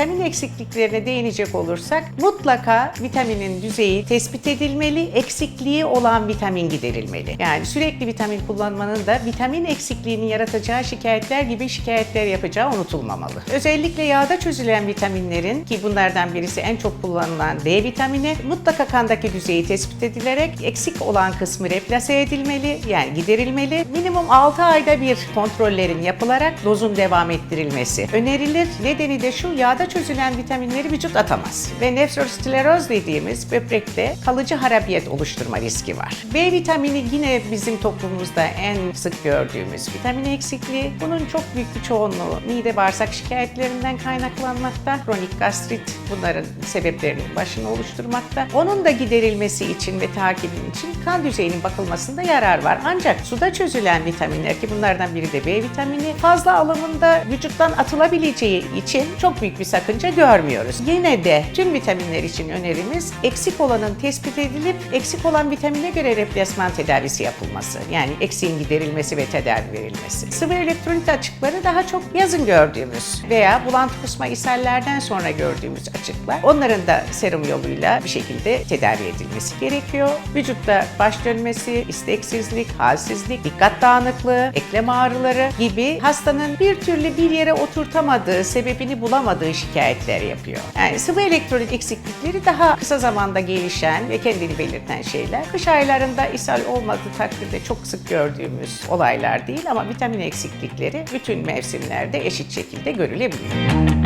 eksikliklerine değinecek olursak mutlaka vitaminin düzeyi tespit edilmeli, eksikliği olan vitamin giderilmeli. Yani sürekli vitamin kullanmanın da vitamin eksikliğinin yaratacağı şikayetler gibi şikayetler yapacağı unutulmamalı. Özellikle yağda çözülen vitaminlerin ki bunlardan birisi en çok kullanılan D vitamini mutlaka kandaki düzeyi tespit edilerek eksik olan kısmı replase edilmeli yani giderilmeli. Minimum 6 ayda bir kontrollerin yapılarak dozun devam ettirilmesi önerilir. Nedeni de şu yağda çözülen vitaminleri vücut atamaz ve nefroskleroz dediğimiz böbrekte kalıcı harabiyet oluşturma riski var. B vitamini yine bizim toplumumuzda en sık gördüğümüz vitamin eksikliği. Bunun çok büyük bir çoğunluğu mide bağırsak şikayetlerinden kaynaklanmakta. Kronik gastrit bunların sebeplerinin başını oluşturmakta. Onun da giderilmesi için ve takibin için kan düzeyinin bakılmasında yarar var. Ancak suda çözülen vitaminler ki bunlardan biri de B vitamini fazla alımında vücuttan atılabileceği için çok büyük bir sakınca görmüyoruz. Yine de tüm vitaminler için önerimiz eksik olanın tespit edilip eksik olan vitamine göre replasman tedavisi yapılması. Yani eksiğin giderilmesi ve tedavi verilmesi. Sıvı elektrolit açıkları daha çok yazın gördüğümüz veya bulantı kusma ishallerden sonra gördüğümüz açıklar. Onların da serum yoluyla bir şekilde tedavi edilmesi gerekiyor. Vücutta baş dönmesi, isteksizlik, halsizlik, dikkat dağınıklığı, eklem ağrıları gibi hastanın bir türlü bir yere oturtamadığı, sebebini bulamadığı şikayetler yapıyor. Yani sıvı elektrolit eksiklikleri daha kısa zamanda gelişen ve kendini belirten şeyler. Kış aylarında ishal olmadığı takdirde çok sık gördüğümüz olaylar değil ama vitamin eksiklikleri bütün mevsimlerde eşit şekilde görülebiliyor.